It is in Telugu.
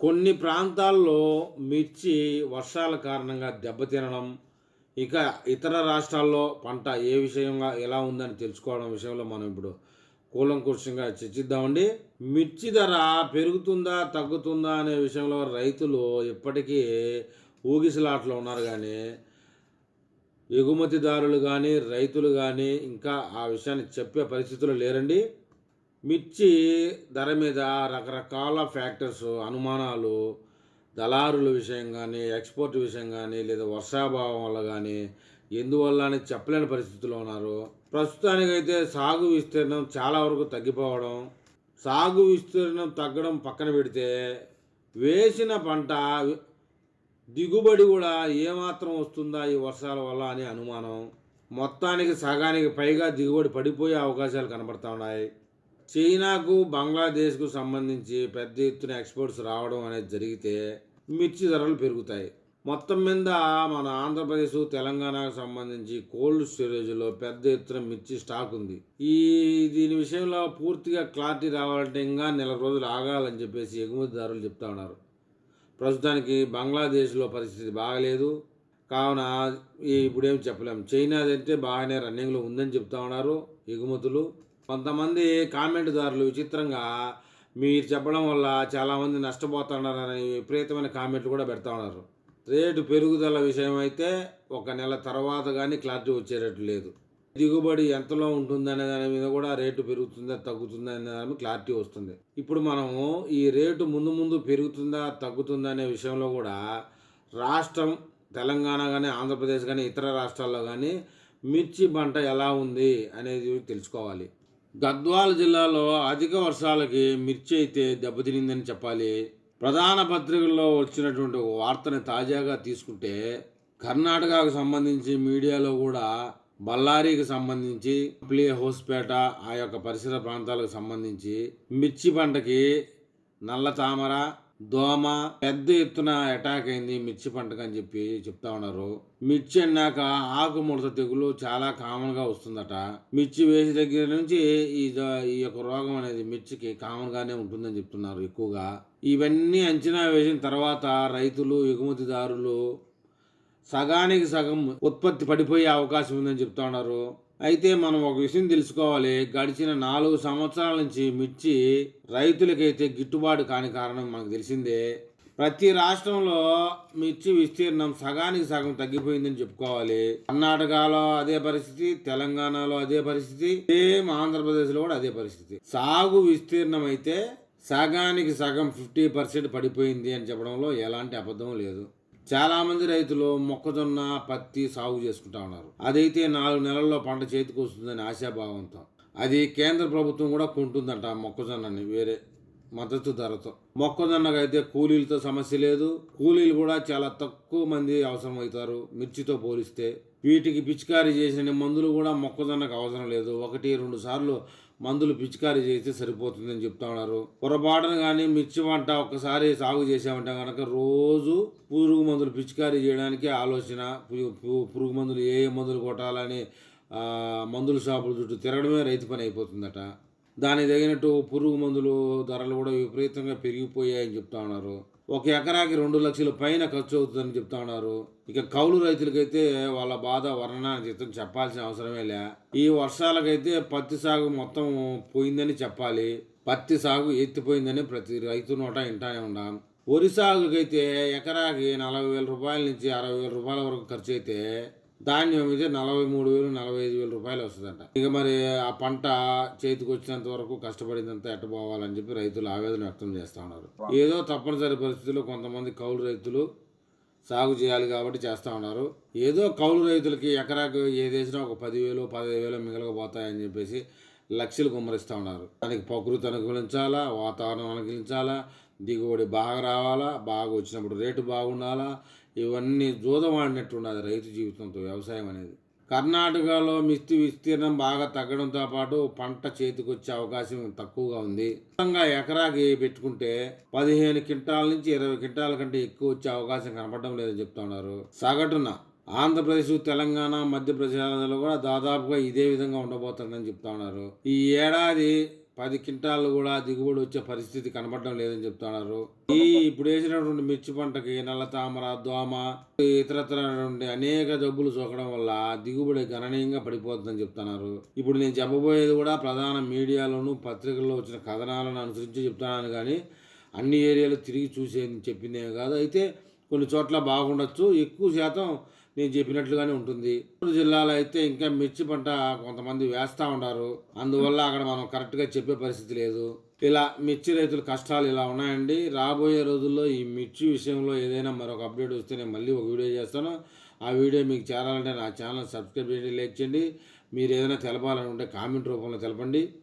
కొన్ని ప్రాంతాల్లో మిర్చి వర్షాల కారణంగా దెబ్బతినడం ఇక ఇతర రాష్ట్రాల్లో పంట ఏ విషయంగా ఎలా ఉందని తెలుసుకోవడం విషయంలో మనం ఇప్పుడు కూలంకూర్చంగా చర్చిద్దామండి. మిర్చి ధర పెరుగుతుందా తగ్గుతుందా అనే విషయంలో రైతులు ఇప్పటికీ ఊగిసలాట్లో ఉన్నారు కానీ ఎగుమతిదారులు కానీ రైతులు కానీ ఇంకా ఆ విషయాన్ని చెప్పే పరిస్థితులు లేరండి. మిర్చి ధర మీద రకరకాల ఫ్యాక్టర్స్ అనుమానాలు దళారుల విషయం కానీ ఎక్స్పోర్ట్ విషయం కానీ లేదా వర్షాభావం వల్ల కానీ ఎందువల్ల అని చెప్పలేని పరిస్థితిలో ఉన్నారు. ప్రస్తుతానికైతే సాగు విస్తీర్ణం చాలా వరకు తగ్గిపోవడం సాగు విస్తీర్ణం తగ్గడం పక్కన పెడితే వేసిన పంట దిగుబడి కూడా ఏమాత్రం వస్తుందా ఈ వర్షాల వల్ల అని అనుమానం. మొత్తానికి సగానికి పైగా దిగుబడి పడిపోయే అవకాశాలు కనబడుతున్నాయి చైనాకు బంగ్లాదేశ్కు సంబంధించి పెద్ద ఎత్తున ఎక్స్పోర్ట్స్ రావడం అనేది జరిగితే మిర్చి ధరలు పెరుగుతాయి. మొత్తం మీద మన ఆంధ్రప్రదేశ్ తెలంగాణకు సంబంధించి కోల్డ్ స్టోరేజ్లో పెద్ద ఎత్తున మిర్చి స్టాక్ ఉంది. ఈ దీని విషయంలో పూర్తిగా క్లారిటీ రావాలంటే ఇంకా నెల రోజులు ఆగాలని చెప్పేసి ఎగుమతిదారులు చెప్తా ఉన్నారు. ప్రస్తుతానికి బంగ్లాదేశ్లో పరిస్థితి బాగలేదు. కావున ఇప్పుడేం చెప్పలేం. చైనా అయితే బాగానే రన్నింగ్లో ఉందని చెప్తా ఉన్నారు ఎగుమతులు. కొంతమంది కామెంట్దారులు విచిత్రంగా మీరు చెప్పడం వల్ల చాలామంది నష్టపోతున్నారని విపరీతమైన కామెంట్లు కూడా పెడతా ఉన్నారు. రేటు పెరుగుదల విషయం అయితే ఒక నెల తర్వాత కానీ క్లారిటీ వచ్చేటట్టు లేదు. దిగుబడి ఎంతలో ఉంటుందనే దాని మీద కూడా రేటు పెరుగుతుందా తగ్గుతుందా అనే దాని క్లారిటీ వస్తుంది. ఇప్పుడు మనము ఈ రేటు ముందు ముందు పెరుగుతుందా తగ్గుతుందా అనే విషయంలో కూడా రాష్ట్రం తెలంగాణ కానీ ఆంధ్రప్రదేశ్ కానీ ఇతర రాష్ట్రాల్లో కానీ మిర్చి పంట ఎలా ఉంది అనేది తెలుసుకోవాలి. గద్వాల జిల్లాలో అధిక వర్షాలకి మిర్చి అయితే దెబ్బతినిందని చెప్పాలి. ప్రధాన పత్రికల్లో వచ్చినటువంటి ఒక వార్తని తాజాగా తీసుకుంటే కర్ణాటకకు సంబంధించి మీడియాలో కూడా బళ్ళారికి సంబంధించి ప్లే హోస్పేట ఆ యొక్క పరిసర ప్రాంతాలకు సంబంధించి మిర్చి పంటకి నల్ల తామర దోమ పెద్ద ఎత్తున అటాక్ అయింది మిర్చి పంటకు అని చెప్పి చెప్తా ఉన్నారు. మిర్చి అన్నాక ఆకు ముడత తెగులు చాలా కామన్గా వస్తుందట. మిర్చి వేసి దగ్గర నుంచి ఈ ఈ యొక్క రోగం అనేది మిర్చికి కామన్గానే ఉంటుందని చెప్తున్నారు ఎక్కువగా. ఇవన్నీ అంచనా వేసిన తర్వాత రైతులు ఎగుమతిదారులు సగానికి సగం ఉత్పత్తి పడిపోయే అవకాశం ఉందని చెప్తా ఉన్నారు. అయితే మనం ఒక విషయం తెలుసుకోవాలి. గడిచిన నాలుగు సంవత్సరాల నుంచి మిర్చి రైతులకైతే గిట్టుబాటు కాని కారణం మనకు తెలిసిందే. ప్రతి రాష్ట్రంలో మిర్చి విస్తీర్ణం సగానికి సగం తగ్గిపోయిందని చెప్పుకోవాలి. కర్ణాటకలో అదే పరిస్థితి తెలంగాణలో అదే పరిస్థితి సేమ్ ఆంధ్రప్రదేశ్లో కూడా అదే పరిస్థితి. సాగు విస్తీర్ణం అయితే సగానికి సగం ఫిఫ్టీ పర్సెంట్ పడిపోయింది అని చెప్పడంలో ఎలాంటి అబద్ధం లేదు. చాలామంది రైతులు మొక్కజొన్న పత్తి సాగు చేసుకుంటా ఉన్నారు. అదైతే నాలుగు నెలల్లో పంట చేతికి వస్తుందని ఆశాభావంతో. అది కేంద్ర ప్రభుత్వం కూడా కొంటుందంట మొక్కజొన్నని వేరే మద్దతు ధరతో. మొక్కజొన్నకు అయితే కూలీలతో సమస్య లేదు. కూలీలు కూడా చాలా తక్కువ మంది అవసరం అవుతారు మిర్చితో పోలిస్తే. వీటికి పిచికారీ చేసిన మందులు కూడా మొక్కజొన్నకు అవసరం లేదు. ఒకటి రెండు సార్లు మందులు పిచికారీ చేస్తే సరిపోతుందని చెప్తా ఉన్నారు. పొరపాటున కానీ మిర్చి వంట ఒక్కసారి సాగు చేసామంటే కనుక రోజు పురుగు మందులు పిచికారీ చేయడానికి ఆలోచన పు- పు- పురుగు మందులు ఏ ఏ మందులు కొట్టాలని మందులు మందుల షాపుల చుట్టూ తిరగడమే రైతు పని అయిపోతుందట. దానికి తగినట్టు పురుగు మందులు ధరలు కూడా విపరీతంగా పెరిగిపోయాయని చెప్తా ఉన్నారు. ఒక ఎకరాకి రెండు లక్షల పైన ఖర్చు అవుతుందని చెప్తా ఉన్నారు. ఇక కౌలు రైతులకైతే వాళ్ళ బాధ వర్ణనాన్ని చిత్తం చెప్పాల్సిన అవసరమే లే. ఈ వర్షాలకైతే పత్తి సాగు మొత్తం పోయిందని చెప్పాలి. పత్తి సాగు ఎత్తిపోయిందని ప్రతి రైతు నోట వింటానే ఉన్నాం. వరి సాగుకైతే ఎకరాకి నలభై వేల రూపాయల నుంచి అరవై వేల రూపాయల వరకు ఖర్చు అయితే ధాన్యం అయితే నలభై మూడు వేలు నలభై ఐదు వేల రూపాయలు వస్తుందంట. ఇక మరి ఆ పంట చేతికి వచ్చినంత వరకు కష్టపడినంత ఎట్టబోవాలని చెప్పి రైతులు ఆవేదన వ్యక్తం చేస్తూ ఉన్నారు. ఏదో తప్పనిసరి పరిస్థితుల్లో కొంతమంది కౌలు రైతులు సాగు చేయాలి కాబట్టి చేస్తూ ఉన్నారు. ఏదో కౌలు రైతులకి ఎకరాకు ఏదేసినా ఒక పదివేలు పదిహేను వేలు మిగలకపోతాయని చెప్పేసి లక్షలు కుమ్మరిస్తూ ఉన్నారు. దానికి ప్రకృతి అనుకూలించాలా? వాతావరణం అనుకూలించాలా? దిగుబడి బాగా రావాలా? బాగా వచ్చినప్పుడు రేటు బాగుండాలా? ఇవన్నీ జూదమాడినట్టు ఉన్నది రైతు జీవితంతో వ్యవసాయం అనేది. కర్ణాటకలో మిస్తి విస్తీర్ణం బాగా తగ్గడంతో పాటు పంట చేతికొచ్చే అవకాశం తక్కువగా ఉంది. మొత్తంగా ఎకరాకి పెట్టుకుంటే పదిహేను క్వింటాల నుంచి ఇరవై క్వింటాల కంటే ఎక్కువ వచ్చే అవకాశం కనపడడం లేదని చెప్తా ఉన్నారు. సగటున ఆంధ్రప్రదేశ్ తెలంగాణ మధ్యప్రదేశ్లో కూడా దాదాపుగా ఇదే విధంగా ఉండబోతుందని చెప్తా ఉన్నారు. ఈ ఏడాది పది క్వింటాలు కూడా దిగుబడి వచ్చే పరిస్థితి కనబడడం లేదని చెప్తున్నారు ఈ ఇప్పుడు వేసినటువంటి మిర్చి పంటకి నల్ల తామర దోమ ఇతరత్ర అనేక జబ్బులు సోకడం వల్ల దిగుబడి గణనీయంగా పడిపోతుందని చెప్తున్నారు ఇప్పుడు నేను చెప్పబోయేది కూడా ప్రధాన మీడియాలోను పత్రికల్లో వచ్చిన కథనాలను అనుసరించి చెప్తున్నాను కానీ అన్ని ఏరియాలు తిరిగి చూసేది చెప్పిందేమి కాదు. అయితే కొన్ని చోట్ల బాగుండొచ్చు ఎక్కువ శాతం నేను చెప్పినట్లుగానే ఉంటుంది. చిత్తూరు జిల్లాలో అయితే ఇంకా మిర్చి పంట కొంతమంది వేస్తూ ఉన్నారు అందువల్ల అక్కడ మనం కరెక్ట్గా చెప్పే పరిస్థితి లేదు. ఇలా మిర్చి రైతుల కష్టాలు ఇలా ఉన్నాయండి. రాబోయే రోజుల్లో ఈ మిర్చి విషయంలో ఏదైనా మరొక అప్డేట్ వస్తే నేను మళ్ళీ ఒక వీడియో చేస్తాను. ఆ వీడియో మీకు చేరాలంటే నా ఛానల్ సబ్స్క్రైబ్ చేయండి లైక్ చేయండి. మీరు ఏదైనా తెలపాలనుకుంటే కామెంట్ రూపంలో తెలపండి.